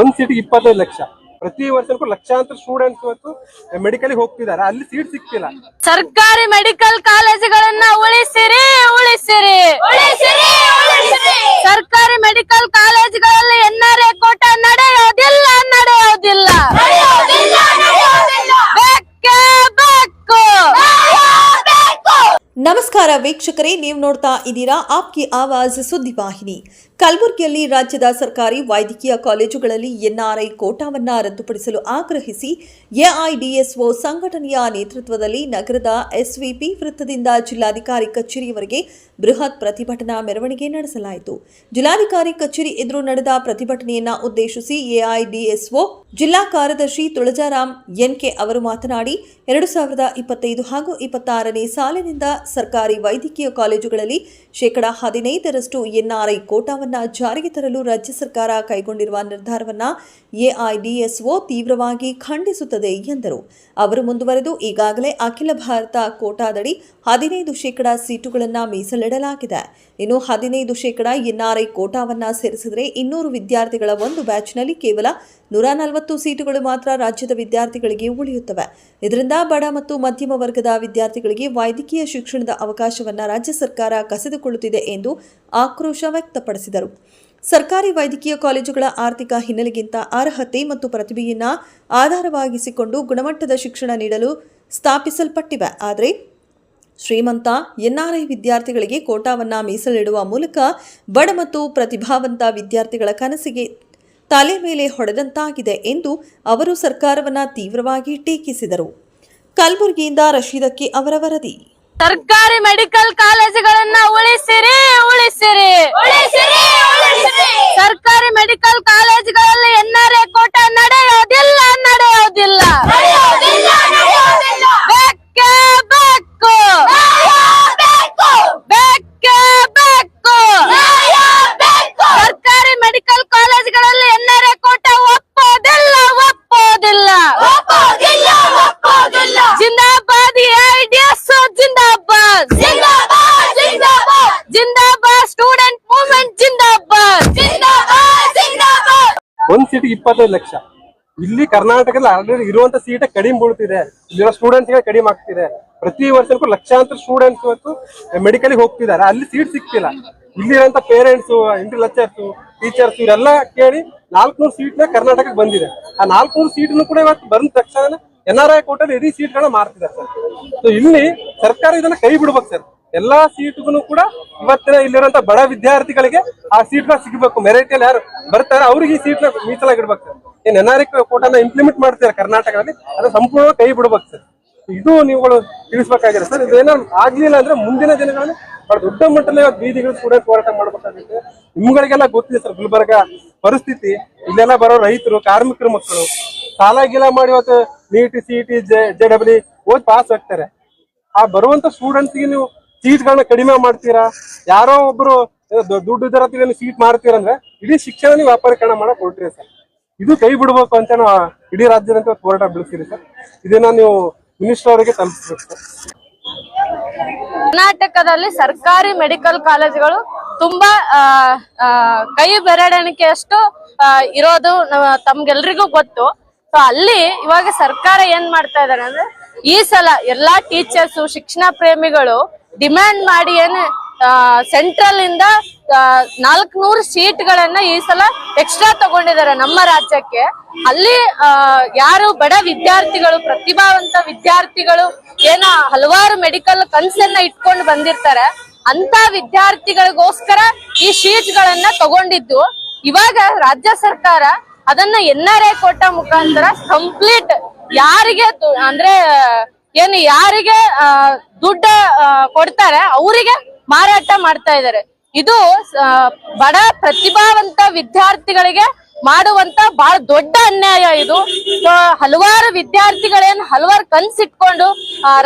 ಒಂದ್ ಸೀಟ್ ಇಪ್ಪತ್ತೈದು ಲಕ್ಷ. ಪ್ರತಿ ವರ್ಷಕ್ಕೂ ಲಕ್ಷಾಂತರ ಸ್ಟೂಡೆಂಟ್ಸ್ ಇವತ್ತು ಮೆಡಿಕಲ್ ಹೋಗ್ತಿದ್ದಾರೆ. ಅಲ್ಲಿ ಸೀಟ್ ಸಿಗ್ತಿಲ್ಲ. ಸರ್ಕಾರಿ ಮೆಡಿಕಲ್ ಕಾಲೇಜುಗಳನ್ನ ಉಳಿಸಿರಿ ಉಳಿಸಿರಿ ಉಳಿಸಿರಿ ಉಳಿಸಿರಿ ಸರ್ಕಾರಿ ಮೆಡಿಕಲ್ ಕಾಲೇಜುಗಳಲ್ಲಿ ಎನ್ಆರ್ಎ ಕೋಟ ನಡೆಯೋದಿಲ್ಲ ನಡೆಯೋದಿಲ್ಲ ನಡೆಯೋದಿಲ್ಲ ನಡೆಯೋದಿಲ್ಲ ಬೇಕೇ ಬೇಕು ಬೇಕು ನಮಸ್ಕಾರ ವೀಕ್ಷಕರೇ, ನೀವು ನೋಡ್ತಾ ಇದ್ದೀರಾ ಆಪ್ಕಿ ಆವಾಜ್ ಸುದ್ದಿವಾಹಿನಿ ಕಲಬುರಗಿಯಲ್ಲಿ ರಾಜ್ಯದ ಸರ್ಕಾರಿ ವೈದ್ಯಕೀಯ ಕಾಲೇಜುಗಳಲ್ಲಿ ಎನ್ಆರ್ಐ ಕೋಟಾವನ್ನ ರದ್ದುಪಡಿಸಲು ಆಗ್ರಹಿಸಿ ಎಐಡಿಎಸ್ಒ ಸಂಘಟನೆಯ ನೇತೃತ್ವದಲ್ಲಿ ನಗರದ ಎಸ್ವಿಪಿ ವೃತ್ತದಿಂದ ಜಿಲ್ಲಾಧಿಕಾರಿ ಕಚೇರಿಯವರೆಗೆ ಬೃಹತ್ ಪ್ರತಿಭಟನಾ ಮೆರವಣಿಗೆ ನಡೆಸಲಾಯಿತು. ಜಿಲ್ಲಾಧಿಕಾರಿ ಕಚೇರಿ ಎದುರು ನಡೆದ ಪ್ರತಿಭಟನೆಯನ್ನ ಉದ್ದೇಶಿಸಿ ಎಐಡಿಎಸ್ಒ ಜಿಲ್ಲಾ ಕಾರ್ಯದರ್ಶಿ ತುಳಜಾರಾಮ್ ಎನ್ಕೆ ಅವರು ಮಾತನಾಡಿ, ಎರಡು ಸಾವಿರದ ಇಪ್ಪತ್ತೈದು ಹಾಗೂ ಇಪ್ಪತ್ತಾರನೇ ಸಾಲಿನಿಂದ ಸರ್ಕಾರಿ ವೈದ್ಯಕೀಯ ಕಾಲೇಜುಗಳಲ್ಲಿ ಶೇಕಡಾ ಹದಿನೈದರಷ್ಟು ಎನ್ಆರ್ಐ ಕೋಟಾವನ್ನ ಜಾರಿಗೆ ತರಲು ರಾಜ್ಯ ಸರ್ಕಾರ ಕೈಗೊಂಡಿರುವ ನಿರ್ಧಾರವನ್ನ ಎಐಡಿಎಸ್ಒ ತೀವ್ರವಾಗಿ ಖಂಡಿಸುತ್ತದೆ ಎಂದರು. ಅವರು ಮುಂದುವರೆದು ಈಗಾಗಲೇ ಅಖಿಲ ಭಾರತ ಕೋಟಾದಡಿ ಹದಿನೈದು ಶೇಕಡಾ ಸೀಟುಗಳನ್ನು ಮೀಸಲಿಡಲಾಗಿದೆ. ಇನ್ನು ಹದಿನೈದು ಶೇಕಡಾ ಎನ್ಆರ್ಐ ಕೋಟಾವನ್ನ ಸೇರಿಸಿದರೆ ಇನ್ನೂರು ವಿದ್ಯಾರ್ಥಿಗಳ ಒಂದು ಬ್ಯಾಚ್ನಲ್ಲಿ ಕೇವಲ ನೂರ ನಲವತ್ತು ಸೀಟುಗಳು ಮಾತ್ರ ರಾಜ್ಯದ ವಿದ್ಯಾರ್ಥಿಗಳಿಗೆ ಉಳಿಯುತ್ತವೆ. ಇದರಿಂದ ಬಡ ಮತ್ತು ಮಧ್ಯಮ ವರ್ಗದ ವಿದ್ಯಾರ್ಥಿಗಳಿಗೆ ವೈದ್ಯಕೀಯ ಶಿಕ್ಷಣದ ಅವಕಾಶವನ್ನ ರಾಜ್ಯ ಸರ್ಕಾರ ಕಸಿದುಕೊಳ್ಳುತ್ತಿದೆ ಎಂದು ಆಕ್ರೋಶ ವ್ಯಕ್ತಪಡಿಸಿದರು. ಸರ್ಕಾರಿ ವೈದ್ಯಕೀಯ ಕಾಲೇಜುಗಳ ಆರ್ಥಿಕ ಹಿನ್ನೆಲೆಗಿಂತ ಅರ್ಹತೆ ಮತ್ತು ಪ್ರತಿಭೆಯನ್ನ ಆಧಾರವಾಗಿಸಿಕೊಂಡು ಗುಣಮಟ್ಟದ ಶಿಕ್ಷಣ ನೀಡಲು ಸ್ಥಾಪಿಸಲ್ಪಟ್ಟಿವೆ. ಆದರೆ ಶ್ರೀಮಂತ, ಎನ್ಆರ್ಐ ವಿದ್ಯಾರ್ಥಿಗಳಿಗೆ ಕೋಟಾವನ್ನ ಮೀಸಲಿಡುವ ಮೂಲಕ ಬಡ ಮತ್ತು ಪ್ರತಿಭಾವಂತ ವಿದ್ಯಾರ್ಥಿಗಳ ಕನಸಿಗೆ ತಲೆ ಮೇಲೆ ಹೊಡೆದಂತಾಗಿದೆ ಎಂದು ಅವರು ಸರ್ಕಾರವನ್ನು ತೀವ್ರವಾಗಿ ಟೀಕಿಸಿದರು. ಕಲಬುರಗಿಯಿಂದ ರಶೀದಕ್ಕೆ ಅವರ ವರದಿ. ಸರ್ಕಾರಿ ಮೆಡಿಕಲ್ ಕಾಲೇಜುಗಳನ್ನ ಉಳಿಸಿರಿ ಉಳಿಸಿರಿ. ಸರ್ಕಾರಿ ಮೆಡಿಕಲ್ ಕಾಲೇಜುಗಳಲ್ಲಿ ಇಪ್ಪತ್ತೈದು ಲಕ್ಷ. ಇಲ್ಲಿ ಕರ್ನಾಟಕದಲ್ಲಿ ಆಲ್ರೆಡಿ ಇರುವಂತ ಸೀಟ್ ಕಡಿಮೆ ಬೀಳ್ತಿದೆ. ಇಲ್ಲಿರೋ ಸ್ಟೂಡೆಂಟ್ಸ್ಗೆ ಕಡಿಮೆ ಆಗ್ತಿದೆ. ಪ್ರತಿ ವರ್ಷಕ್ಕೂ ಲಕ್ಷಾಂತರ ಸ್ಟೂಡೆಂಟ್ಸ್ ಇವತ್ತು ಮೆಡಿಕಲ್ ಹೋಗ್ತಿದ್ದಾರೆ. ಅಲ್ಲಿ ಸೀಟ್ ಸಿಗ್ತಿಲ್ಲ. ಇಲ್ಲಿರುವಂತ ಪೇರೆಂಟ್ಸ್ ಇಂಟ್ರಿ ಲೆಕ್ಚರ್ಸ್ ಟೀಚರ್ಸ್ ಇವರೆಲ್ಲ ಕೇಳಿ ನಾಲ್ಕನೂರು ಸೀಟ್ ಕರ್ನಾಟಕಕ್ಕೆ ಬಂದಿದೆ. ಆ ನಾಲ್ಕುನೂರು ಸೀಟ್ನು ಕೂಡ ಇವತ್ತು ಬಂದ ತಕ್ಷಣ ಎನ್ ಆರ್ ಐ ಕೋಟಲ್ಲಿ ಇಡೀ ಸೀಟ್ಗಳನ್ನ ಮಾರ್ತಿದ್ದಾರೆ ಸರ್. ಸೊ ಇಲ್ಲಿ ಸರ್ಕಾರ ಇದನ್ನ ಕೈ ಬಿಡ್ಬೇಕು ಸರ್. ಎಲ್ಲಾ ಸೀಟ್ಗೂ ಕೂಡ ಇವತ್ತಿನ ಇಲ್ಲಿರುವಂತ ಬಡ ವಿದ್ಯಾರ್ಥಿಗಳಿಗೆ ಆ ಸೀಟ್ ಸಿಗಬೇಕು. ಮೆರಿಟ್ ಅಲ್ಲಿ ಯಾರು ಬರ್ತಾರೆ, ಅವ್ರಿಗೆ ಈ ಸೀಟ್ ಮೀಸಲಾಗಿಡ್ಬೇಕು ಸರ್ ಏನ್ ಎನ್ ಆರ್ ಐ ಕೋಟನ ಇಂಪ್ಲಿಮೆಂಟ್ ಮಾಡ್ತಾರೆ ಕರ್ನಾಟಕದಲ್ಲಿ? ಅದು ಸಂಪೂರ್ಣ ಕೈ ಬಿಡ್ಬೇಕು ಸರ್ ಇದು ನೀವುಗಳು ತಿಳಿಸ್ಬೇಕಾಗಿದೆ ಸರ್ ಇದೇನೋ ಆಗ್ಲಿಲ್ಲ ಅಂದ್ರೆ ಮುಂದಿನ ದಿನಗಳಲ್ಲಿ ಬಹಳ ದೊಡ್ಡ ಮಟ್ಟದಲ್ಲಿ ಬೀದಿಗಳು ಕೂಡ ಹೋರಾಟ ಮಾಡ್ಬೇಕಾಗುತ್ತೆ. ನಿಮ್ಗಳಿಗೆಲ್ಲ ಗೊತ್ತಿದೆ ಸರ್ ಗುಲ್ಬರ್ಗ ಪರಿಸ್ಥಿತಿ. ಇಲ್ಲೆಲ್ಲ ಬರೋ ರೈತರು, ಕಾರ್ಮಿಕರು ಮಕ್ಕಳು, ಸಾಲ ಗೀಲ ಮಾಡಿ ಇವತ್ತು NEET C T J J W ಓದ್ ಪಾಸ್ ಆಗ್ತಾರೆ. ಆ ಬರುವಂತ ಸ್ಟೂಡೆಂಟ್ಸ್ಗೆ ನೀವು ಸೀಟ್ಗಳನ್ನ ಕಡಿಮೆ ಮಾಡ್ತೀರಾ? ಯಾರೋ ಒಬ್ರು ದುಡ್ಡು ಇದರ ಸೀಟ್ ಮಾಡ್ತೀರಾ ಅಂದ್ರೆ ಇಡೀ ಶಿಕ್ಷಣ ವ್ಯಾಪಾರೀಕರಣ ಮಾಡಕ್ ಹೊರಟ್ರಿ ಸರ್. ಇದು ಕೈ ಬಿಡ್ಬೇಕು ಅಂತ ನಾವು ಇಡೀ ರಾಜ್ಯದಂತ ಹೋರಾಟ ಬೆಳೆಸಿರಿ ಸರ್. ಇದನ್ನ ನೀವು ಮಿನಿಸ್ಟರ್ ಅವರಿಗೆ ತಲುಪಿಸ್ಬೇಕು ಕರ್ನಾಟಕದಲ್ಲಿ ಸರ್ಕಾರಿ ಮೆಡಿಕಲ್ ಕಾಲೇಜುಗಳು ತುಂಬಾ ಕೈ ಬೆರಡಣಿಕೆಯಷ್ಟು ಇರೋದು ತಮ್ಗೆಲ್ರಿಗೂ ಗೊತ್ತು. ಸೊ ಅಲ್ಲಿ ಇವಾಗ ಸರ್ಕಾರ ಏನ್ ಮಾಡ್ತಾ ಇದಾರೆ ಅಂದ್ರೆ ಈ ಸಲ ಎಲ್ಲಾ ಟೀಚರ್ಸ್ ಶಿಕ್ಷಣ ಪ್ರೇಮಿಗಳು ಡಿಮ್ಯಾಂಡ್ ಮಾಡಿ ಏನು ಸೆಂಟ್ರಲ್ ಇಂದ ನಾಲ್ಕನೂರು ಸೀಟ್ ಗಳನ್ನ ಈ ಸಲ ಎಕ್ಸ್ಟ್ರಾ ತಗೊಂಡಿದ್ದಾರೆ ನಮ್ಮ ರಾಜ್ಯಕ್ಕೆ. ಅಲ್ಲಿ ಯಾರು ಬಡ ವಿದ್ಯಾರ್ಥಿಗಳು, ಪ್ರತಿಭಾವಂತ ವಿದ್ಯಾರ್ಥಿಗಳು, ಏನೋ ಹಲವಾರು ಮೆಡಿಕಲ್ ಕನ್ಸನ್ನ ಇಟ್ಕೊಂಡು ಬಂದಿರ್ತಾರೆ. ಅಂತ ವಿದ್ಯಾರ್ಥಿಗಳಿಗೋಸ್ಕರ ಈ ಸೀಟ್ ಗಳನ್ನ ತಗೊಂಡಿದ್ದು. ಇವಾಗ ರಾಜ್ಯ ಸರ್ಕಾರ ಅದನ್ನ ಎನ್ ಆರ್ ಐ ಕೋಟ ಮುಖಾಂತರ ಕಂಪ್ಲೀಟ್ ಯಾರಿಗೆ ಅಂದ್ರೆ ಏನು ಯಾರಿಗೆ ದುಡ್ಡ ಕೊಡ್ತಾರೆ, ಅವರಿಗೆ ಮಾರಾಟ ಮಾಡ್ತಾ ಇದ್ದಾರೆ. ಇದು ಬಡ ಪ್ರತಿಭಾವಂತ ವಿದ್ಯಾರ್ಥಿಗಳಿಗೆ ಮಾಡುವಂತ ಬಹಳ ದೊಡ್ಡ ಅನ್ಯಾಯ ಇದು. ಹಲವಾರು ವಿದ್ಯಾರ್ಥಿಗಳೇನ್ ಹಲವಾರು ಕನ್ಸಿಟ್ಕೊಂಡು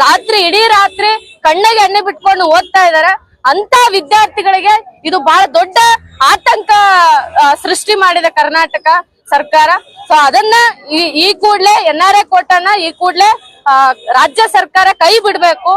ರಾತ್ರಿ, ಇಡೀ ರಾತ್ರಿ ಕಣ್ಣಿಗೆ ಎಣ್ಣೆ ಬಿಟ್ಕೊಂಡು ಓದ್ತಾ ಇದಾರೆ ಅಂತ ವಿದ್ಯಾರ್ಥಿಗಳಿಗೆ ಇದು ಬಹಳ ದೊಡ್ಡ ಆತಂಕ ಸೃಷ್ಟಿ ಮಾಡಿದೆ ಕರ್ನಾಟಕ ಸರ್ಕಾರ. ಸೊ ಅದನ್ನ ಈ ಕೂಡ್ಲೆ ಎನ್ ಆರ್ ಐ ಕೋಟಾನ ಈ ಕೂಡ್ಲೆ ರಾಜ್ಯ ಸರ್ಕಾರ ಕೈ ಬಿಡ್ಬೇಕು.